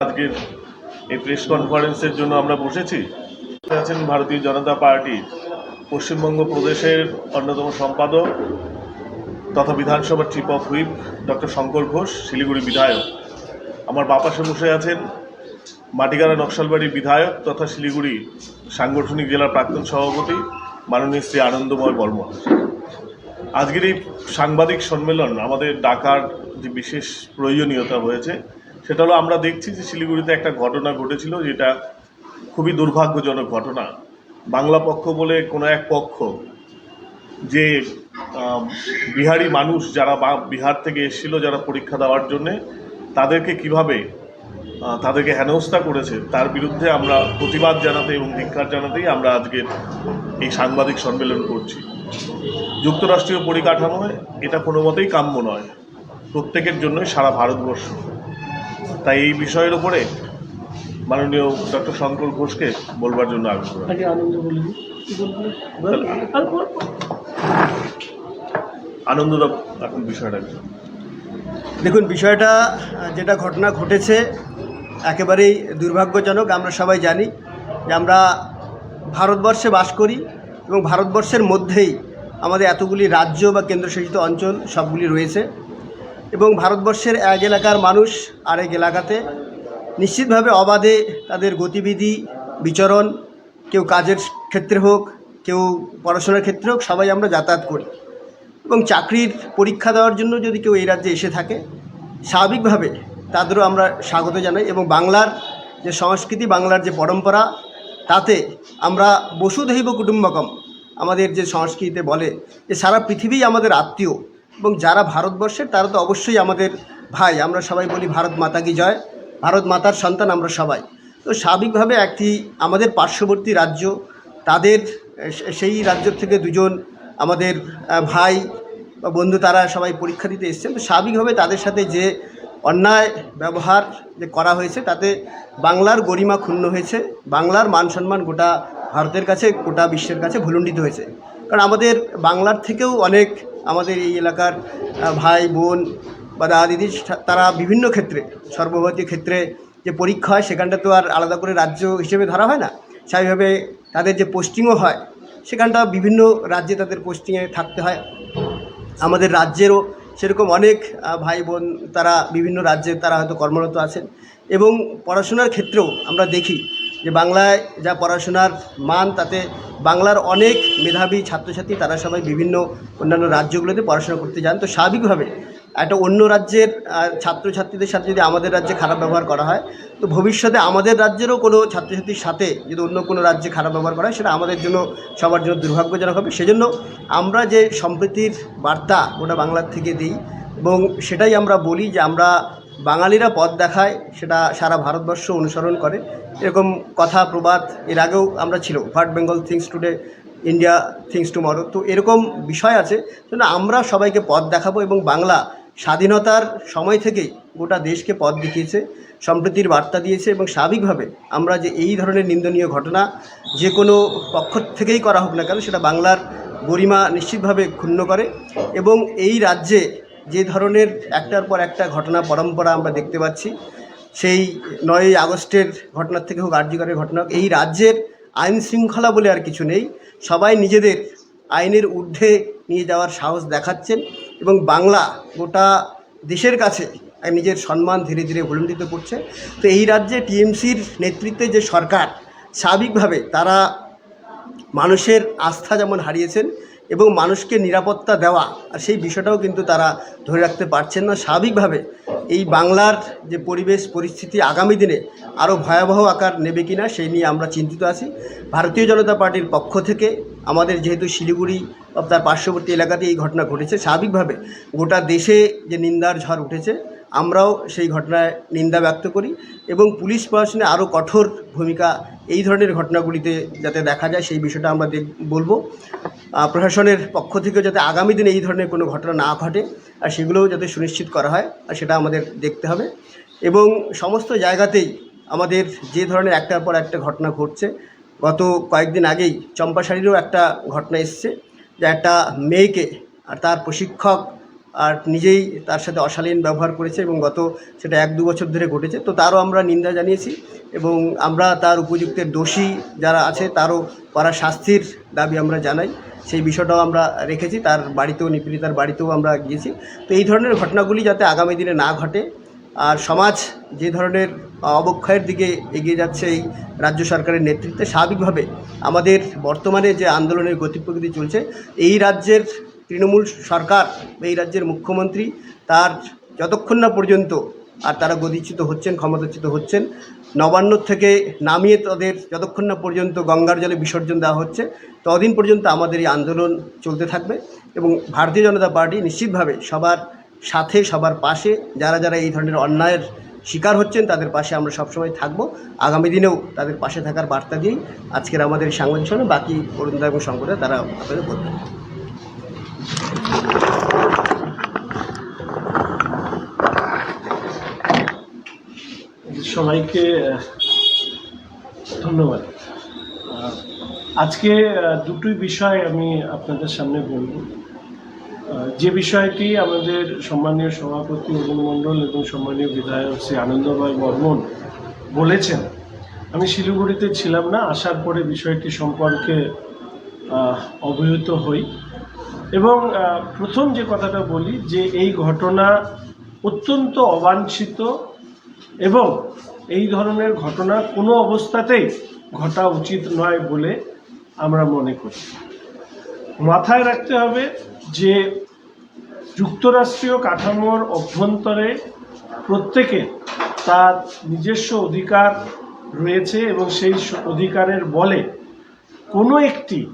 আজকের এই প্রেস কনফারেন্সের জন্য আমরা বসেছি। আছেন ভারতীয় জনতা পার্টির পশ্চিমবঙ্গ প্রদেশের অন্যতম সম্পাদক তথা বিধানসভার chief of whip doctor Shankar Ghosh, Siliguri বিধায়ক। আমার বাপাশে বসে আছেন, মাটিগাড়া নকশালবাড়ির বিধায়ক তথা শিলিগুড়ি সাংগঠনিক জেলার প্রাক্তন সভাপতি মাননীয় শ্রী আনন্দময় বর্মন। আজকের এই সাংবাদিক সম্মেলন, আমাদের ডাকার যে বিশেষ প্রয়োজনীয়তা হয়েছে সেটা হলো আমরা দেখছি যে শিলিগুড়িতে একটা ঘটনা ঘটেছিল যেটা খুবই দুর্ভাগ্যজনক ঘটনা। বাংলা পক্ষ বলে কোনো এক পক্ষ যে বিহারি মানুষ যারা বা, বিহার থেকে এসেছিল যারা পরীক্ষা দেওয়ার জন্যে, তাদেরকে কীভাবে তাদেরকে হেনস্থা করেছে, তার বিরুদ্ধে আমরা প্রতিবাদ জানাতে এবং ধিক্কার জানাতেই আমরা আজকের এই সাংবাদিক সম্মেলন করছি। যুক্তরাষ্ট্রীয় পরিকাঠামোয় এটা কোনো মতেই কাম্য নয়। প্রত্যেকের জন্যই সারা ভারতবর্ষ তাই এই বিষয়ের উপরে মাননীয় ডক্টর শঙ্কর ঘোষকে বলবার জন্য আগ্রহ আনন্দ। এখন বিষয়টা দেখুন বিষয়টা যেটা ঘটনা ঘটেছে একেবারেই দুর্ভাগ্যজনক আমরা সবাই জানি যে আমরা ভারতবর্ষে বাস করি এবং ভারতবর্ষের মধ্যেই আমাদের এতগুলি রাজ্য বা কেন্দ্রশাসিত অঞ্চল সবগুলি রয়েছে। এবং ভারতবর্ষের এক এলাকার মানুষ আরেক এলাকাতে নিশ্চিতভাবে অবাধে তাদের গতিবিধি, বিচরণ, কেউ কাজের ক্ষেত্রে হোক, কেউ পড়াশোনার ক্ষেত্রে হোক, সবাই আমরা যাতায়াত করি। এবং চাকরির পরীক্ষা দেওয়ার জন্য যদি কেউ এই রাজ্যে এসে থাকে, স্বাভাবিকভাবে তাদেরও আমরা স্বাগত জানাই এবং বাংলার যে সংস্কৃতি, বাংলার যে পরম্পরা, তাতে আমরা বসুধৈব কুটুম্বকম, আমাদের যে সংস্কৃতিতে বলে যে সারা পৃথিবী আমাদের আত্মীয়। এবং যারা ভারতবর্ষের, তারা তো অবশ্যই আমাদের ভাই। আমরা সবাই বলি ভারত মাতা কি জয়? ভারত মাতার সন্তান আমরা সবাই। তো স্বাভাবিকভাবে একটি আমাদের পার্শ্ববর্তী রাজ্য, তাদের সেই রাজ্য থেকে দুজন আমাদের ভাই বা বন্ধু তারা সবাই পরীক্ষা দিতে এসছেন। তো স্বাভাবিকভাবে তাদের সাথে যে অন্যায় ব্যবহার যে করা হয়েছে, তাতে বাংলার গরিমা ক্ষুণ্ণ হয়েছে। বাংলার মান সম্মান গোটা ভারতের কাছে, গোটা বিশ্বের কাছে ভুলুণ্ডিত হয়েছে। কারণ আমাদের বাংলার থেকেও অনেক আমাদের এই এলাকার ভাই, বোন বা দাদা, দিদি, তারা বিভিন্ন ক্ষেত্রে, সর্বভারতীয় ক্ষেত্রে যে পরীক্ষা হয়, সেখানটা তো আর আলাদা করে রাজ্য হিসেবে ধরা হয় না। স্বাভাবিকভাবে তাদের যে পোস্টিংও হয়, সেখানটা বিভিন্ন রাজ্যে তাদের পোস্টিংয়ে থাকতে হয়। আমাদের রাজ্যেরও সেরকম অনেক ভাই, বোন, তারা বিভিন্ন রাজ্যে তারা হয়তো কর্মরত আছেন। এবং পড়াশোনার ক্ষেত্রেও আমরা দেখি যে বাংলায় যা পড়াশোনার মান, তাতে বাংলার অনেক মেধাবী ছাত্রছাত্রী, তারা সবাই বিভিন্ন অন্যান্য রাজ্যগুলোতে পড়াশোনা করতে যান। তো স্বাভাবিকভাবে একটা অন্য রাজ্যের ছাত্রছাত্রীদের সাথে যদি আমাদের রাজ্যে খারাপ ব্যবহার করা হয়, তো ভবিষ্যতে আমাদের রাজ্যেরও কোনো ছাত্রছাত্রীর সাথে যদি অন্য কোনো রাজ্যে খারাপ ব্যবহার করা হয়, সেটা আমাদের জন্য সবার জন্য দুর্ভাগ্যজনক হবে। সেজন্য আমরা যে সম্প্রীতির বার্তা ওটা বাংলার থেকে দিই এবং সেটাই আমরা বলি যে আমরা বাঙালিরা পথ দেখায়, সেটা সারা ভারতবর্ষ অনুসরণ করে। এরকম কথা প্রবাদ এর আগেও আমরা ছিল what Bengal thinks today, India thinks tomorrow. তো এরকম বিষয় আছে জন্য আমরা সবাইকে পথ দেখাবো এবং বাংলা স্বাধীনতার সময় থেকেই গোটা দেশকে পথ দেখিয়েছে, সম্প্রীতির বার্তা দিয়েছে এবং স্বাভাবিকভাবে আমরা যে এই ধরনের নিন্দনীয় ঘটনা যে কোনো পক্ষ থেকেই করা হোক না কেন, সেটা বাংলার গরিমা নিশ্চিতভাবে ক্ষুণ্ণ করে এবং এই রাজ্যে যে ধরনের একটার পর একটা ঘটনা পরম্পরা আমরা দেখতে পাচ্ছি, সেই নয়ই আগস্টের ঘটনার থেকে হোক, আর্যিকরের ঘটনা হোক, এই রাজ্যের আইন শৃঙ্খলা বলে আর কিছু নেই। সবাই নিজেদের আইনের ঊর্ধ্বে নিয়ে যাওয়ার সাহস দেখাচ্ছেন এবং বাংলা গোটা দেশের কাছে নিজের সম্মান ধীরে ধীরে ভুলুণ্ঠিত করছে। তো এই রাজ্যে টিএমসির নেতৃত্বে যে সরকার, স্বাভাবিকভাবে তারা মানুষের আস্থা যেমন হারিয়েছেন এবং মানুষকে নিরাপত্তা দেওয়া, আর সেই বিষয়টাও কিন্তু তারা ধরে রাখতে পারছেন না। স্বাভাবিকভাবে এই বাংলার যে পরিবেশ, পরিস্থিতি আগামী দিনে আরও ভয়াবহ আকার নেবে কিনা, সেই নিয়ে আমরা চিন্তিত আছি। ভারতীয় জনতা পার্টির পক্ষ থেকে আমাদের যেহেতু শিলিগুড়ি তার পার্শ্ববর্তী এলাকাতে এই ঘটনা ঘটেছে, স্বাভাবিকভাবে গোটা দেশে যে নিন্দার ঝড় উঠেছে আমরাও সেই ঘটনায় নিন্দা ব্যক্ত করি এবং পুলিশ প্রশাসনে আরও কঠোর ভূমিকা এই ধরনের ঘটনাগুলিতে যাতে দেখা যায় সেই বিষয়টা আমরা দেখ, বলব। প্রশাসনের পক্ষ থেকে যাতে আগামী দিনে এই ধরনের কোনো ঘটনা না ঘটে, আর সেগুলোও যাতে সুনিশ্চিত করা হয়, আর সেটা আমাদের দেখতে হবে। এবং সমস্ত জায়গাতেই আমাদের যে ধরনের একটার পর একটা ঘটনা ঘটছে, গত কয়েকদিন আগেই চম্পাশাড়িরও একটা ঘটনা এসছে, যে একটা মেয়েকে আর তার প্রশিক্ষক আর নিজেই তার সাথে অশালীন ব্যবহার করেছে এবং গত সেটা এক দু বছর ধরে ঘটেছে। তো তারও আমরা নিন্দা জানিয়েছি এবং আমরা তার উপযুক্তের দোষী যারা আছে তারও করা শাস্তির দাবি আমরা জানাই। সেই বিষয়টাও আমরা রেখেছি। তার বাড়িতেও, নিপীড়িতার বাড়িতেও আমরা গিয়েছি। তো এই ধরনের ঘটনাগুলি যাতে আগামী দিনে না ঘটে আর সমাজ যে ধরনের অবক্ষয়ের দিকে এগিয়ে যাচ্ছে এই রাজ্য সরকারের নেতৃত্বে, স্বাভাবিকভাবে আমাদের বর্তমানে যে আন্দোলনের গতি প্রকৃতি চলছে, এই রাজ্যের তৃণমূল সরকার এই রাজ্যের মুখ্যমন্ত্রী তার যতক্ষণ না পর্যন্ত আর তারা গদিচ্যুত হচ্ছেন, ক্ষমতাচ্যুত হচ্ছেন, নবান্ন থেকে নামিয়ে তাদের যতক্ষণ না পর্যন্ত গঙ্গার জলে বিসর্জন দেওয়া হচ্ছে, ততদিন পর্যন্ত আমাদের এই আন্দোলন চলতে থাকবে এবং ভারতীয় জনতা পার্টি নিশ্চিতভাবে সবার সাথে, সবার পাশে, যারা যারা এই ধরনের অন্যায়ের শিকার হচ্ছেন, তাদের পাশে আমরা সবসময় থাকব। আগামী দিনেও তাদের পাশে থাকার বার্তা দিয়েই আজকের আমাদের সাংবাদিক সম্মেলন, বাকি অরুণদা এবং শঙ্করদা তারা আপনাদের বলবেন। সবাইকে ধন্যবাদ। আজকে দুটোই বিষয় আমি আপনাদের সামনে বলব। যে বিষয়টি আমাদের সম্মানীয় সভাপতি অরুণ এবং সম্মানীয় বিধায়ক শ্রী আনন্দময় বর্মন বলেছেন, আমি শিলিগুড়িতে ছিলাম না, আসার পরে বিষয়টি সম্পর্কে অবহিত হই। এবং প্রথম যে কথাটা বলি যে এই ঘটনা অত্যন্ত অবাঞ্ছিত এবং এই ধরনের ঘটনা কোনো অবস্থাতেই ঘটা উচিত নয় বলে আমরা মনে করি। মাথায় রাখতে হবে যে যুক্তরাষ্ট্রীয় কাঠামোর অভ্যন্তরে প্রত্যেকে তার নিজস্ব অধিকার রয়েছে এবং সেই অধিকারের বলে কোনো একটি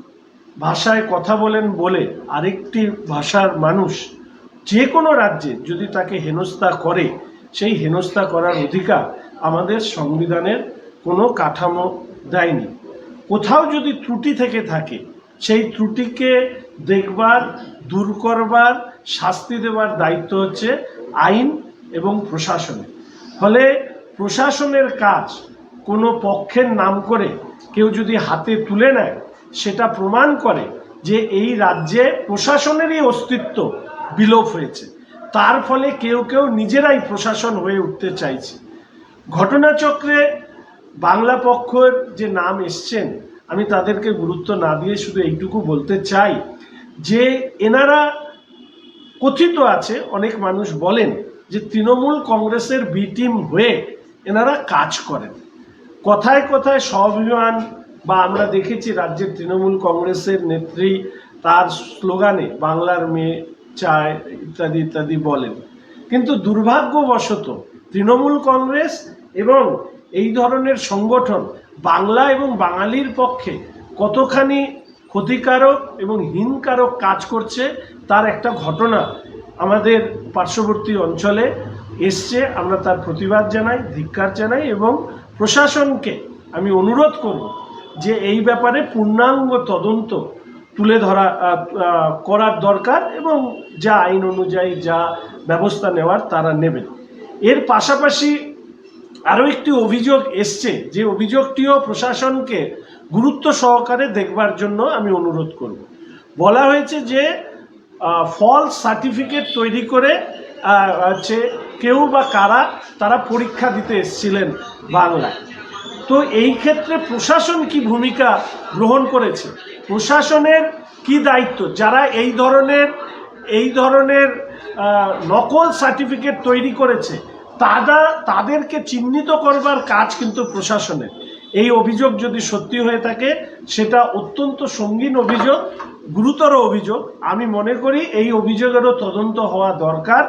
ভাষায় কথা বলেন বলে আরেকটি ভাষার মানুষ যে কোনো রাজ্যে যদি তাকে হেনস্থা করে, সেই হেনস্থা করার অধিকার আমাদের সংবিধানের কোনো কাঠামো দেয়নি। কোথাও যদি ত্রুটি থেকে থাকে, সেই ত্রুটিকে দেখবার, দূর করবার, শাস্তি দেওয়ার দায়িত্ব হচ্ছে আইন এবং প্রশাসনের। ফলে প্রশাসনের কাজ কোনো পক্ষের নাম করে কেউ যদি হাতে তুলে নেয় সেটা প্রমাণ করে যে এই রাজ্যে প্রশাসনেরই অস্তিত্ব বিলোপ হয়েছে। তার ফলে কেউ কেউ নিজেরাই প্রশাসন হয়ে উঠতে চাইছে। ঘটনাচক্রে বাংলা পক্ষের যে নাম এসছেন, আমি তাদেরকে গুরুত্ব না দিয়ে শুধু এইটুকু বলতে চাই যে এনারা কথিত আছে, অনেক মানুষ বলেন যে তৃণমূল কংগ্রেসের বি টিম হয়ে এনারা কাজ করেন। কথায় কথায় স্বাভিমান বা আমরা দেখেছি রাজ্যের তৃণমূল কংগ্রেসের নেত্রী তার স্লোগানে বাংলার মেয়ে চায়, ইত্যাদি ইত্যাদি বলেন। কিন্তু দুর্ভাগ্যবশত তৃণমূল কংগ্রেস এবং এই ধরনের সংগঠন বাংলা এবং বাঙালির পক্ষে কতখানি ক্ষতিকারক এবং হীনকারক কাজ করছে তার একটা ঘটনা আমাদের পার্শ্ববর্তী অঞ্চলে এসছে। আমরা তার প্রতিবাদ জানাই, ধিক্কার জানাই এবং প্রশাসনকে আমি অনুরোধ করব যে এই ব্যাপারে পূর্ণাঙ্গ তদন্ত তুলে ধরা করার দরকার এবং যা আইন অনুযায়ী যা ব্যবস্থা নেওয়ার তারা নেবেন। এর পাশাপাশি আরও একটি অভিযোগ এসছে যে অভিযোগটিও প্রশাসনকে গুরুত্ব সহকারে দেখবার জন্য আমি অনুরোধ করব। বলা হয়েছে যে ফলস সার্টিফিকেট তৈরি করে হচ্ছে কেউ বা কারা তারা পরীক্ষা দিতে এসেছিলেন বাংলায়। তো এই ক্ষেত্রে প্রশাসন কি ভূমিকা গ্রহণ করেছে? প্রশাসনের কি দায়িত্ব? যারা এই ধরনের এই ধরনের নকল সার্টিফিকেট তৈরি করেছে তারা তাদেরকে চিহ্নিত করবার কাজ কিন্তু প্রশাসনের। এই অভিযোগ যদি সত্যি হয়ে থাকে, সেটা অত্যন্ত সঙ্গীন অভিযোগ, গুরুতর অভিযোগ। আমি মনে করি এই অভিযোগেরও তদন্ত হওয়া দরকার।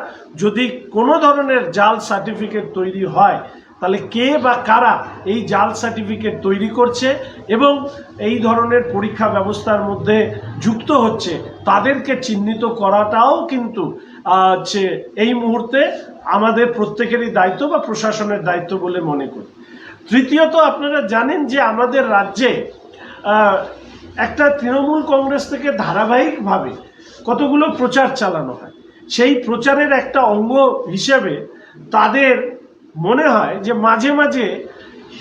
যদি কোনো ধরনের জাল সার্টিফিকেট তৈরি হয় তাহলে কে বা কারা এই জাল সার্টিফিকেট তৈরি করছে এবং এই ধরনের পরীক্ষা ব্যবস্থার মধ্যে যুক্ত হচ্ছে, তাদেরকে চিহ্নিত করাটাও কিন্তু হচ্ছে এই মুহূর্তে আমাদের প্রত্যেকেরই দায়িত্ব বা প্রশাসনের দায়িত্ব বলে মনে করি। তৃতীয়ত আপনারা জানেন যে আমাদের রাজ্যে একটা তৃণমূল কংগ্রেস থেকে ধারাবাহিকভাবে কতগুলো প্রচার চালানো হয়। সেই প্রচারের একটা অঙ্গ হিসেবে তাদের মনে হয় যে মাঝে মাঝে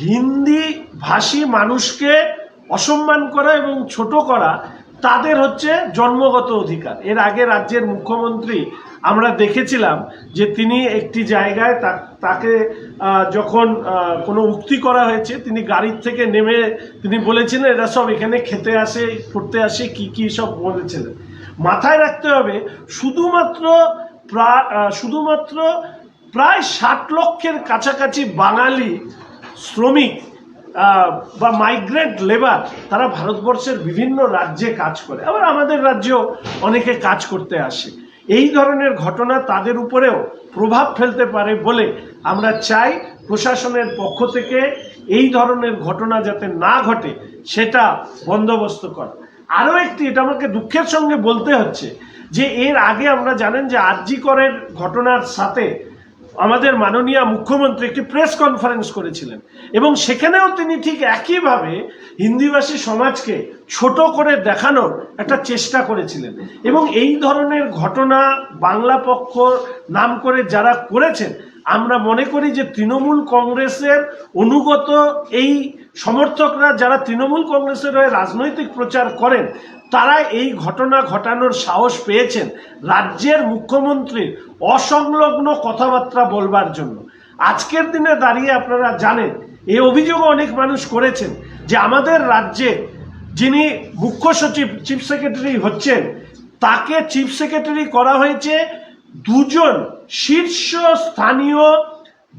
হিন্দি ভাষী মানুষকে অসম্মান করা এবং ছোট করা তাদের হচ্ছে জন্মগত অধিকার। এর আগে রাজ্যের মুখ্যমন্ত্রী আমরা দেখেছিলাম যে তিনি একটি জায়গায় তাকে যখন কোনো উক্তি করা হয়েছে, তিনি গাড়ির থেকে নেমে তিনি বলেছিলেন, এরা সব এখানে খেতে আসে, পড়তে আসে, কি কি সব বলেছিলেন। মাথায় রাখতে হবে, শুধুমাত্র শুধুমাত্র প্রায় ষাট লক্ষের কাছাকাছি বাঙালি শ্রমিক বা মাইগ্রেন্ট লেবার তারা ভারতবর্ষের বিভিন্ন রাজ্যে কাজ করে। আবার আমাদের রাজ্যেও অনেকে কাজ করতে আসে। এই ধরনের ঘটনা তাদের উপরেও প্রভাব ফেলতে পারে বলে আমরা চাই প্রশাসনের পক্ষ থেকে এই ধরনের ঘটনা যাতে না ঘটে, সেটা বন্দোবস্ত করা। আরও একটি, এটা আমাকে দুঃখের সঙ্গে বলতে হচ্ছে যে এর আগে আমরা জানেন যে আরজি করের ঘটনার সাথে আমাদের মাননীয় মুখ্যমন্ত্রী একটি প্রেস কনফারেন্স করেছিলেন। এবং সেখানেও তিনি ঠিক একইভাবে হিন্দিভাষী সমাজকে ছোট করে দেখানোর একটা চেষ্টা করেছিলেন। এবং এই ধরনের ঘটনা বাংলা পক্ষ নাম করে যারা করেছেন, আমরা মনে করি যে তৃণমূল কংগ্রেসের অনুগত এই সমর্থকরা যারা তৃণমূল কংগ্রেসের হয়ে রাজনৈতিক প্রচার করেন, তারা এই ঘটনা ঘটানোর সাহস পেয়েছেন রাজ্যের মুখ্যমন্ত্রীর অসংলগ্ন কথাবার্তা বলবার জন্য। আজকের দিনে দাঁড়িয়ে আপনারা জানেন, এই অভিযোগও অনেক মানুষ করেছেন যে আমাদের রাজ্যে যিনি মুখ্য সচিব, চিফ সেক্রেটারি হচ্ছেন, তাকে চিফ সেক্রেটারি করা হয়েছে দুজন শীর্ষ স্থানীয়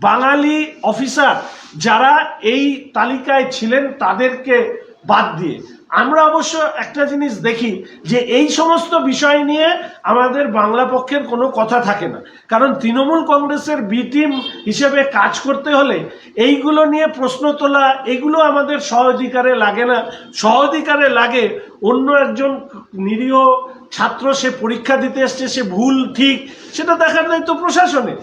বাঙালি অফিসার। যারা এই তালিকায় ছিলেন তাদেরকে বাদ দিয়ে। আমরা অবশ্য একটা জিনিস দেখি যে এই সমস্ত বিষয় নিয়ে আমাদের বাংলা পক্ষের কোনো কথা থাকে না। কারণ তৃণমূল কংগ্রেসের বি টিম হিসেবে কাজ করতে হলে এইগুলো নিয়ে প্রশ্ন তোলা, এগুলো আমাদের সহধিকারে লাগে না। সহধিকারে লাগে অন্য একজন নিরীহ ছাত্র সে পরীক্ষা দিতে এসছে, সে ভুল ঠিক, সেটা দেখার দায়িত্ব প্রশাসনের।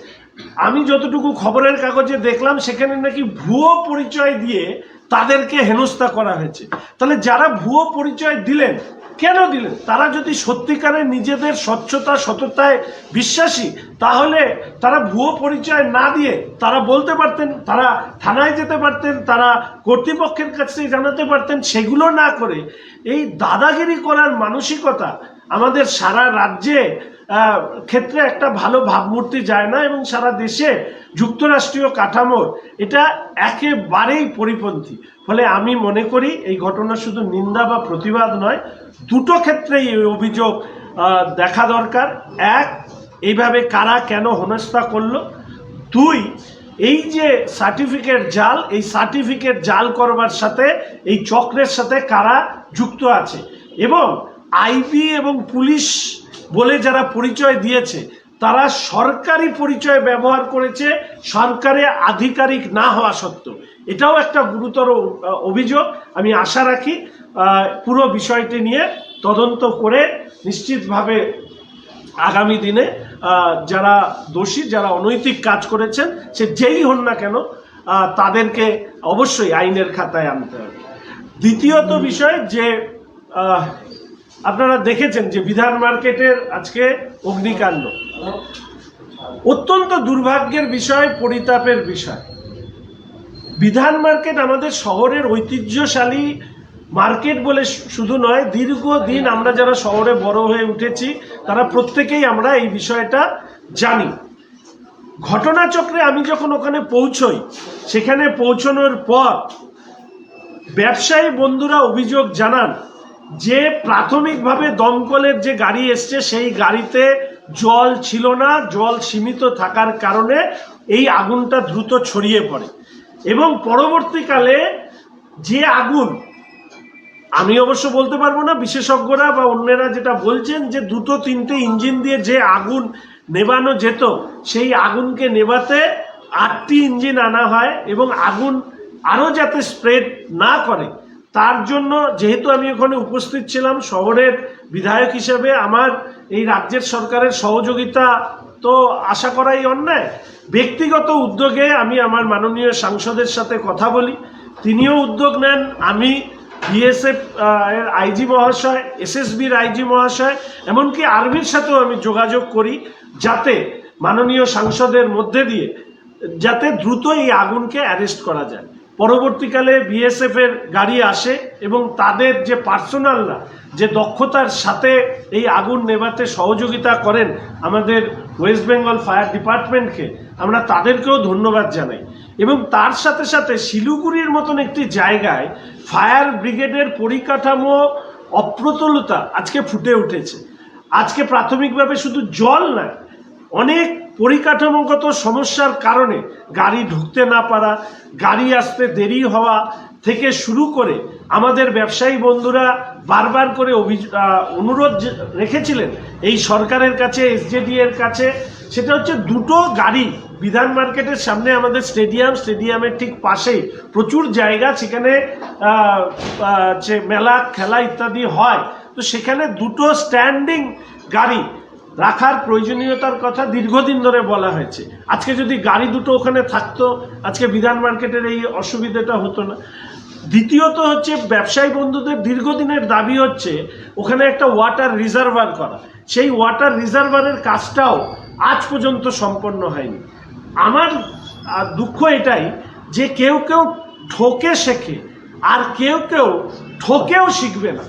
আমি যতটুকু খবরের কাগজে দেখলাম, সেখানে নাকি ভুয়ো পরিচয় দিয়ে তাদেরকে হেনস্থা করা হয়েছে। তাহলে যারা ভুয়ো পরিচয় দিলেন, কেন দিলেন? তারা যদি সত্যিকারে নিজেদের স্বচ্ছতা, সততায় বিশ্বাসী, তাহলে তারা ভুয়ো পরিচয় না দিয়ে তারা বলতে পারতেন, তারা থানায় যেতে পারতেন, তারা কর্তৃপক্ষের কাছে জানাতে পারতেন, সেগুলো না করে এই দাদাগিরি করার মানসিকতা আমাদের সারা রাজ্যে ক্ষেত্রে একটা ভালো ভাবমূর্তি যায় না এবং সারা দেশে যুক্তরাষ্ট্রীয় কাঠামোর এটা একেবারেই পরিপন্থী। ফলে আমি মনে করি এই ঘটনা শুধু নিন্দা বা প্রতিবাদ নয়, দুটো ক্ষেত্রেই এই অভিযোগ দেখা দরকার। এক, এইভাবে কারা কেন হেনস্থা করল? দুই, এই যে সার্টিফিকেট জাল, এই সার্টিফিকেট জাল করবার সাথে, এই চক্রের সাথে কারা যুক্ত আছে? এবং আইবি এবং পুলিশ বলে যারা পরিচয় দিয়েছে, তারা সরকারি পরিচয় ব্যবহার করেছে, সরকারে আধিকারিক না হওয়া সত্ত্বেও। এটাও একটা গুরুতর অভিযোগ। আমি আশা রাখি পুরো বিষয়টি নিয়ে তদন্ত করে নিশ্চিতভাবে আগামী দিনে যারা দোষী, যারা অনৈতিক কাজ করেছেন, সে যেই হন না কেন তাদেরকে অবশ্যই আইনের খাতায় আনতে হবে। দ্বিতীয়ত বিষয় যে আপনারা দেখেছেন যে বিধান মার্কেটের আজকে অগ্নিকাণ্ড। অত্যন্ত দুর্ভাগ্যের বিষয়, পরিতাপের বিষয়। বিধান মার্কেট আমাদের শহরের ঐতিহ্যশালী মার্কেট বলে শুধু নয়, দীর্ঘদিন আমরা যারা শহরে বড় হয়ে উঠেছি, তারা প্রত্যেকেই আমরা এই বিষয়টা জানি। ঘটনাচক্রে আমি যখন ওখানে পৌঁছই, সেখানে পৌঁছানোর পর ব্যবসায়ী বন্ধুরা অভিযোগ জানান যে প্রাথমিকভাবে দমকলের যে গাড়ি এসছে, সেই গাড়িতে জল ছিল না, জল সীমিত থাকার কারণে এই আগুনটা দ্রুত ছড়িয়ে পড়ে। এবং পরবর্তীকালে যে আগুন, আমি অবশ্য বলতে পারব না, বিশেষজ্ঞরা বা অন্যরা যেটা বলছেন যে দুটো তিনটে ইঞ্জিন দিয়ে যে আগুন নেবানো যেত, সেই আগুনকে নেভাতে আটটি ইঞ্জিন আনা হয় এবং আগুন আরও যাতে স্প্রেড না করে তার জন্য যেহেতু আমি ওখানে উপস্থিত ছিলাম, শহরের বিধায়ক হিসেবে আমার এই রাজ্যের সরকারের সহযোগিতা তো আশা করাই অন্যায়। ব্যক্তিগত উদ্যোগে আমি আমার মাননীয় সাংসদের সাথে কথা বলি। তিনিও উদ্যোগ নেন। আমি বিএসএফ এর আইজি মহাশয় এসএসবির আইজি মহাশয়, এমনকি আর্মির সাথেও আমি যোগাযোগ করি যাতে মাননীয় সাংসদের মধ্যে দিয়ে, যাতে দ্রুত এই আগুনকে অ্যারেস্ট করা যায়। পরবর্তীকালে বিএসএফ এর গাড়ি আসে এবং তাদের যে পার্সোনালরা, যে দক্ষতার সাথে এই আগুন নেভাতে সহযোগিতা করেন আমাদের ওয়েস্ট বেঙ্গল ফায়ার ডিপার্টমেন্টকে আমরা তাদেরকেও ধন্যবাদ জানাই। এবং তার সাথে সাথে শিলিগুড়ির মতন একটি জায়গায় ফায়ার ব্রিগেডের পরিকাঠামো অপ্রতুলতা আজকে ফুটে উঠেছে। আজকে প্রাথমিকভাবে শুধু জল নয়, অনেক পরিকাঠামোগত সমস্যার কারণে গাড়ি ঢুকতে না পারা, গাড়ি আসতে দেরি হওয়া থেকে শুরু করে আমাদের ব্যবসায়ী বন্ধুরা বারবার করে অনুরোধ রেখেছিলেন এই সরকারের কাছে এসজেডি এর কাছে। সেটা হচ্ছে দুটো গাড়ি বিধান মার্কেটের সামনে আমাদের স্টেডিয়াম, স্টেডিয়ামের ঠিক পাশেই প্রচুর জায়গা, সেখানে যে মেলা, খেলা ইত্যাদি হয়। তো সেখানে দুটো স্ট্যান্ডিং গাড়ি রাখার প্রয়োজনীয়তার কথা দীর্ঘদিন ধরে বলা হয়েছে। আজকে যদি গাড়ি দুটো ওখানে থাকতো, আজকে বিধান মার্কেটের এই অসুবিধাটা হতো না। দ্বিতীয়ত হচ্ছে, ব্যবসায়ী বন্ধুদের দীর্ঘদিনের দাবি হচ্ছে, ওখানে একটা ওয়াটার রিজার্ভার করা। সেই ওয়াটার রিজার্ভারের কাজটাও আজ পর্যন্ত সম্পন্ন হয়নি। আমার দুঃখ এটাই যে কেউ কেউ ঠকে শেখে, আর কেউ কেউ ঠকেও শিখবে না।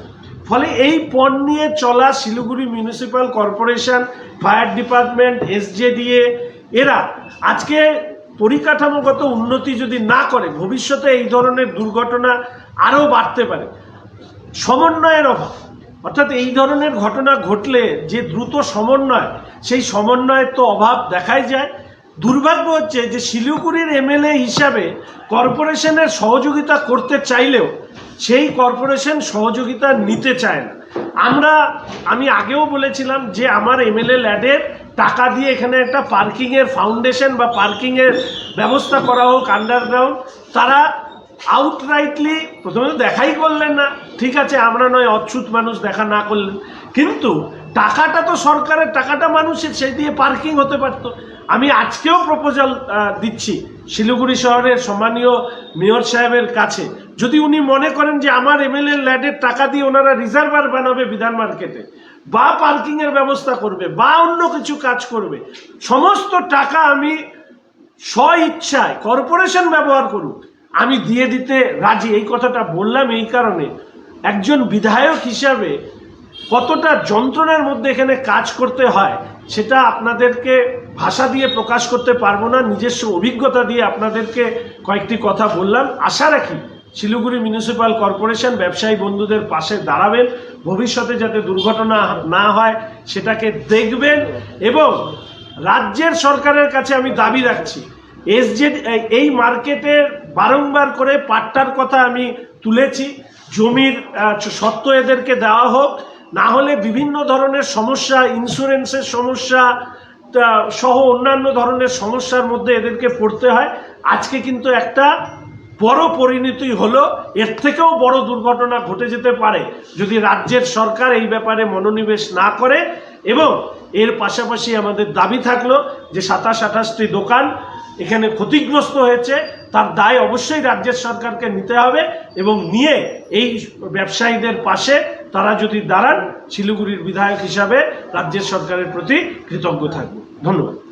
ফলে এই পণ নিয়ে চলা Siliguri municipal corporation fire department SJDA এরা আজকে পরিকাঠামোগত উন্নতি যদি না করে, ভবিষ্যতে এই ধরনের দুর্ঘটনা আরও বাড়তে পারে। সমন্বয়ের অভাব। অর্থাৎ এই ধরনের ঘটনা ঘটলে যে দ্রুত সমন্বয়, সেই সমন্বয়ের তো অভাব দেখাই যায়। দুর্ভাগ্য হচ্ছে যে শিলিগুড়ির এমএলএ হিসাবে কর্পোরেশনের সহযোগিতা করতে চাইলেও সেই কর্পোরেশন সহযোগিতা নিতে চায় না। আমরা, আমি আগেও বলেছিলাম যে আমার এমএলএ ল্যাডের টাকা দিয়ে এখানে একটা পার্কিংয়ের ফাউন্ডেশন বা পার্কিংয়ের ব্যবস্থা করা হোক আন্ডারগ্রাউন্ড তারা আউটরাইটলি প্রথমে দেখাই করলেন না, ঠিক আছে, আমরা নয় অচ্ছুত মানুষ দেখা না করলেন। কিন্তু টাকাটা তো সরকারের, টাকাটা মানুষের সেই দিয়ে পার্কিং হতে পারতো। আমি আজকেও প্রপোজাল দিচ্ছি শিলিগুড়ি শহরের সম্মানীয় মেয়র সাহেবের কাছে। যদি উনি মনে করেন যে আমার এমএলএ ল্যাডের টাকা দিয়ে ওনারা রিজার্ভার বানাবে বিধান মার্কেটে, বা পার্কিংয়ের ব্যবস্থা করবে, বা অন্য কিছু কাজ করবে, সমস্ত টাকা আমি স্ব ইচ্ছায় কর্পোরেশন ব্যবহার করুক, আমি দিয়ে দিতে রাজি। এই কথাটা বললাম এই কারণে। একজন বিধায়ক হিসাবে কতটা যন্ত্রণার মধ্যে এখানে কাজ করতে হয়, সেটা আপনাদেরকে ভাষা দিয়ে প্রকাশ করতে পারব না, নিজস্ব অভিজ্ঞতা দিয়ে আপনাদেরকে কয়েকটি কথা বললাম। আশা রাখি শিলিগুড়ি মিউনিসিপ্যাল কর্পোরেশন ব্যবসায়ী বন্ধুদের পাশে দাঁড়াবেন। ভবিষ্যতে যাতে দুর্ঘটনা না হয়, সেটাকে দেখবেন এবং রাজ্যের সরকারের কাছে আমি দাবি রাখছি এসজেড এই মার্কেটের বারংবার করে পাট্টার কথা আমি তুলেছি, জমির সত্ত্ব এদেরকে দেওয়া হোক, না হলে বিভিন্ন ধরনের সমস্যা ইন্স্যুরেন্সের সমস্যা সহ অন্যান্য ধরনের সমস্যার মধ্যে এদেরকে পড়তে হয়। আজকে কিন্তু একটা বড় পরিণতি হলো, এর থেকেও বড় দুর্ঘটনা ঘটে যেতে পারে যদি রাজ্যের সরকার এই ব্যাপারে মনোনিবেশ না করে এবং এর পাশাপাশি আমাদের দাবি থাকল যে সাতাশ আঠাশটি দোকান এখানে ক্ষতিগ্রস্ত হয়েছে, তার দায় অবশ্যই রাজ্যের সরকারকে নিতে হবে এবং নিয়ে এই ব্যবসায়ীদের পাশে তারা যদি দাঁড়ান শিলিগুড়ির বিধায়ক হিসাবে রাজ্যের সরকারের প্রতি কৃতজ্ঞ থাকবে। ধন্যবাদ।